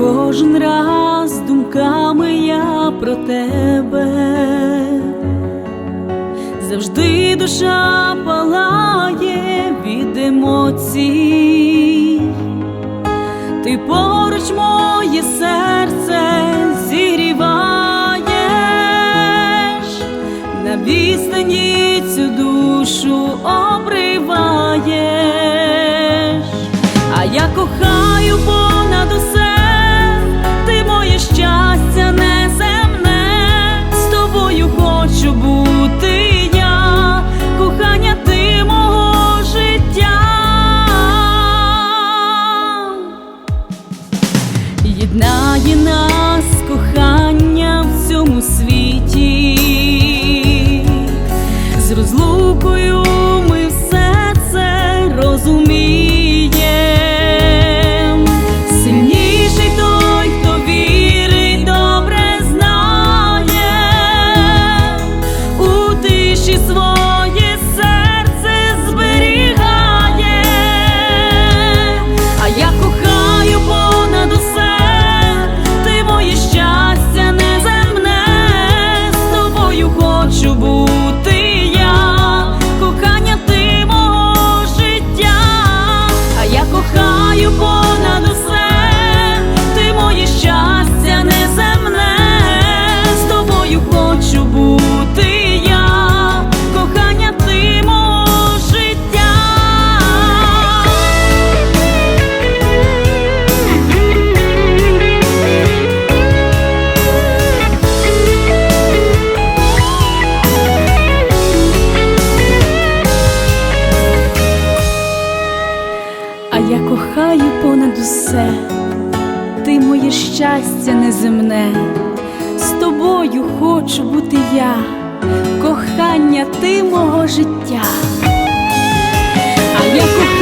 Кожен раз думками я про тебе, завжди душа палає від емоцій, ти поруч моє серце зіріваєш, на відстані цю душу обриває. Єднає нас кохання в цьому світі, з розлукою усе, ти моє щастя неземне, з тобою хочу бути я, кохання ти мого життя. А я кохаю